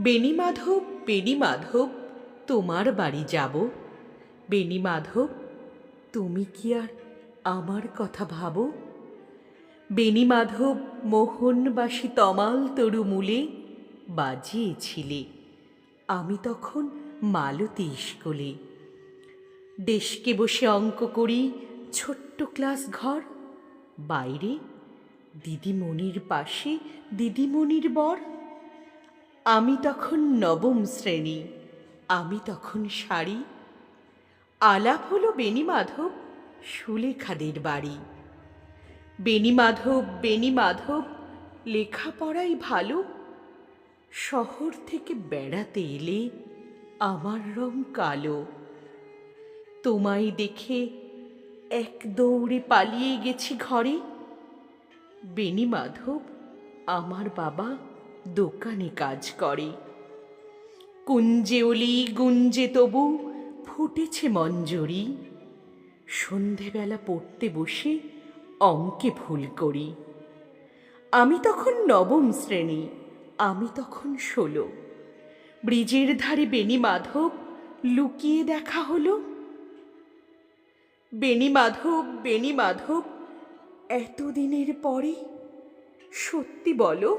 বেণী মাধব বেণী মাধব তোমার বাড়ি যাব। বেণী মাধব তুমি কি আর আমার কথা ভাবো? বেণী মাধব মোহনবাসী তমাল তরু মূলে বাজিয়েছিলে। আমি তখন মালতী স্কুলে। দেশকে বসে অঙ্ক করি, ছোট্ট ক্লাস ঘর। বাইরে দিদিমণির পাশে দিদিমণির বর। আমি তখন নবম শ্রেণি, আমি তখন শাড়ি। আলাপ হলো বেণীমাধব সুলেখাদের বাড়ি। বেণীমাধব বেণীমাধব লেখাপড়াই ভালো। শহর থেকে বেড়াতে এলে আমার রং কালো। তোমায় দেখে এক দৌড়ে পালিয়ে গেছি ঘরে। বেণীমাধব আমার বাবা দোকানে কাজ করে। কুঞ্জে অলি গুঞ্জে তবু ফুটেছে মঞ্জরি। সন্ধেবেলা পড়তে বসে অঙ্কে ভুল করি। আমি তখন নবম শ্রেণি, আমি তখন ষোলো। ব্রিজের ধারে বেণী মাধব লুকিয়ে দেখা হলো। বেণী মাধব বেণী মাধব, এতদিনের পরে সত্যি বলো